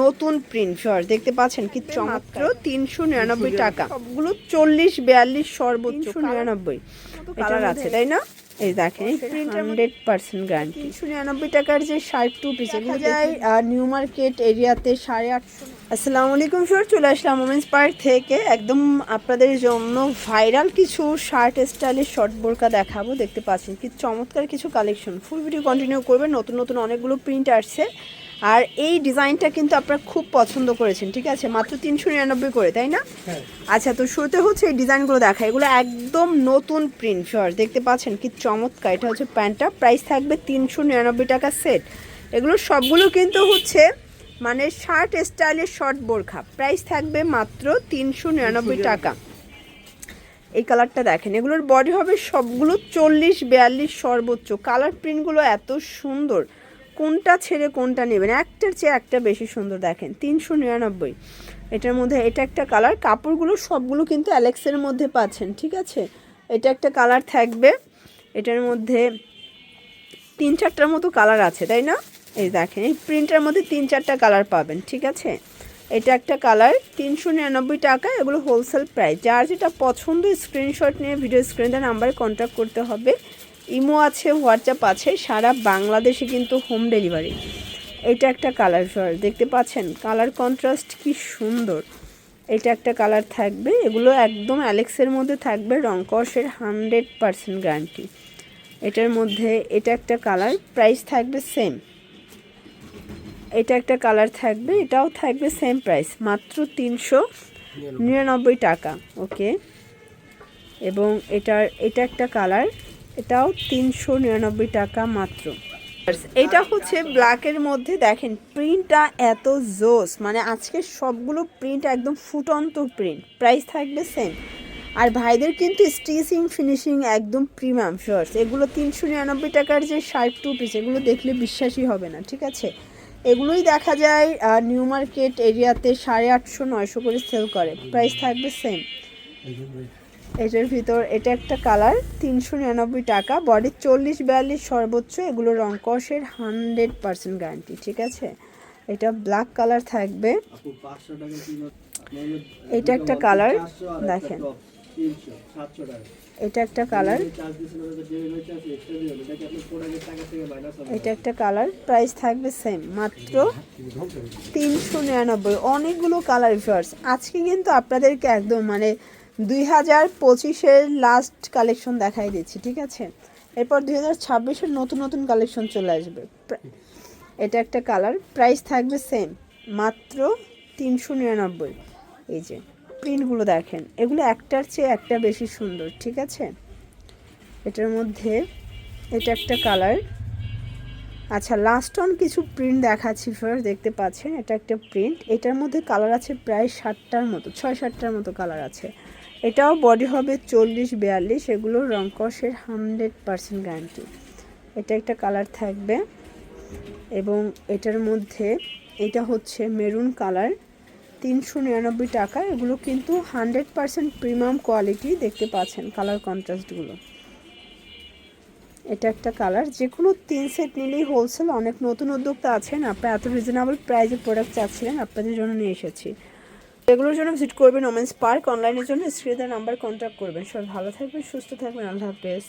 নতুন print short দেখতে পাচ্ছেন কি মাত্র তিনশো নিরানব্বই টাকা। সবগুলো চল্লিশ বিয়াল্লিশ সর্বোচ্চ নিরানব্বই। কালার আছে তাই না? এই দেখেন হান্ড্রেড পার্সেন্ট গ্যারান্টি তিনশো নিরানব্বই টাকার যে শার্ট টু পিস এগুলো যায় নিউ মার্কেট এরিয়াতে সাড়ে আটশো। আসসালামু আলাইকুম স্যার চলে আসলাম ওমেন্স পার্ক থেকে। একদম আপনাদের জন্য ভাইরাল কিছু শার্ট স্টাইলের শর্ট বোরকা দেখাবো। দেখতে পাচ্ছেন কি চমৎকার কিছু কালেকশন ফুল ভিডিও কন্টিনিউ করবেন। নতুন নতুন অনেকগুলো প্রিন্ট আসছে। আর এই ডিজাইনটা কিন্তু আপনারা খুব পছন্দ করেছেন ঠিক আছে? মাত্র তিনশো নিরানব্বই করে তাই না? আচ্ছা তো শুরুতে হচ্ছে এই ডিজাইনগুলো দেখা। এগুলো একদম নতুন প্রিন্ট শর্ট দেখতে পাচ্ছেন কি চমৎকার। এটা হচ্ছে প্যান্টটা প্রাইস থাকবে তিনশো নিরানব্বই টাকা সেট এগুলো সবগুলো কিন্তু হচ্ছে মানে শার্ট স্টাইলের শর্ট বোরখা। প্রাইস থাকবে মাত্র তিনশো নিরানব্বই টাকা। এই কালারটা দেখেন এগুলোর বডি হবে সবগুলো চল্লিশ বিয়াল্লিশ সর্বোচ্চ। কালার প্রিন্টগুলো এত সুন্দর। কোনটা ছেড়ে কোনটা নেবেন? একটার চেয়ে একটা বেশি সুন্দর দেখেন, তিনশো নিরানব্বই। এটার মধ্যে, এটা একটা কালার কাপড়গুলো সবগুলো কিন্তু অ্যালেক্সের মধ্যে পাচ্ছেন, ঠিক আছে? এটা একটা কালার থাকবে, এটার মধ্যে তিন চারটার মতো কালার আছে, তাই না? এই দেখেন, এই প্রিন্টার মধ্যে তিন চারটা কালার পাবেন, ঠিক আছে? এটা একটা কালার তিনশো নিরানব্বই টাকা, এগুলো হোলসেল প্রাইস যার যেটা পছন্দ স্ক্রিনশট নিয়ে ভিডিও স্ক্রিনে নাম্বারে কন্ট্যাক্ট করতে হবে। ইমো আছে হোয়াটসঅ্যাপ আছে সারা বাংলাদেশে কিন্তু হোম ডেলিভারি এটা একটা কালার শর্ট দেখতে পাচ্ছেন? কালার কন্ট্রাস্ট কি সুন্দর। এটা একটা কালার থাকবে এগুলো একদম অ্যালেক্সের মধ্যে থাকবে রংকসের হান্ড্রেড পারসেন্ট গ্যারান্টি এটার মধ্যে এটা একটা কালার প্রাইস থাকবে সেম এটা একটা কালার থাকবে এটাও থাকবে সেম প্রাইস মাত্র তিনশো নিরানব্বই। টাকা ওকে এবং এটার এটা একটা কালার এটাও তিনশো নিরানব্বই টাকা মাত্র। এটা হচ্ছে ব্ল্যাকের মধ্যে, দেখেন প্রিন্টটা এত জোস মানে আজকে সবগুলো প্রিন্ট একদম ফুটন্ত প্রিন্ট প্রাইস থাকবে সেম আর ভাইদের কিন্তু স্টিচিং ফিনিশিং একদম প্রিমিয়াম শর্টস এগুলো তিনশো নিরানব্বই টাকার যে শার্ট টু পিস এগুলো দেখলে বিশ্বাসই হবে না, ঠিক আছে? এগুলোই দেখা যায় নিউ মার্কেট এরিয়াতে সাড়ে আটশো, নয়শো করে সেল করে। প্রাইস থাকবে সেম এটার ভিতর, এটা একটা কালার, তিনশো নিরানব্বই টাকা। বডি চল্লিশ বিয়াল্লিশ সর্বোচ্চ, এগুলো রংকসের হান্ড্রেড পার্সেন্ট গ্যারান্টি ঠিক আছে? এটা ব্ল্যাক কালার থাকবে। এটা একটা কালার, দেখেন। এটা একটা কালার। এটা একটা কালার প্রাইস থাকবে সেম মাত্র তিনশো নিরানব্বই। অনেকগুলো কালার ফিয়ার্স আজকে কিন্তু আপনাদেরকে একদম মানে দুই হাজার পঁচিশের লাস্ট কালেকশন দেখাই দিচ্ছি, ঠিক আছে? এরপর দুই হাজার ছাব্বিশের নতুন নতুন কালেকশন চলে আসবে। এটা একটা কালার প্রাইস থাকবে সেম মাত্র তিনশো নিরানব্বই। এই যে প্রিন্টগুলো দেখেন, এগুলো একটার চেয়ে একটা বেশি সুন্দর, ঠিক আছে? এটার মধ্যে এটা একটা কালার আচ্ছা লাস্ট অন কিছু প্রিন্ট দেখাচ্ছি ফার্স্ট দেখতে পাচ্ছেন, এটা একটা প্রিন্ট এটার মধ্যে কালার আছে প্রায় ষাটটার মতো, ছয় সাতটার মতো কালার আছে। এটাও বডি হবে চল্লিশ বিয়াল্লিশ এগুলো রংকসের হান্ড্রেড পারসেন্ট গ্যারান্টি এটা একটা কালার থাকবে এবং এটার মধ্যে, এটা হচ্ছে মেরুন কালার তিনশো নিরানব্বই টাকা, এগুলো কিন্তু হান্ড্রেড পারসেন্ট প্রিমিয়াম কোয়ালিটি দেখতে পাচ্ছেন কালার কন্ট্রাস্টগুলো এটা একটা কালার। যে কোনো তিন সেট নিলেই হোলসেল অনেক নতুন উদ্যোক্তা আছেন আপনারা এত রিজনেবল প্রাইসে প্রোডাক্ট চাচ্ছিলেন, আপনাদের জন্য নিয়ে এসেছি। এগুলোর জন্য ভিজিট করবেন ওমেন্স পার্ক অনলাইনের জন্য স্ক্রিনের নাম্বার কন্ট্যাক্ট করবেন। সবাই ভালো থাকবেন, সুস্থ থাকবেন, আল্লাহ হাফেজ।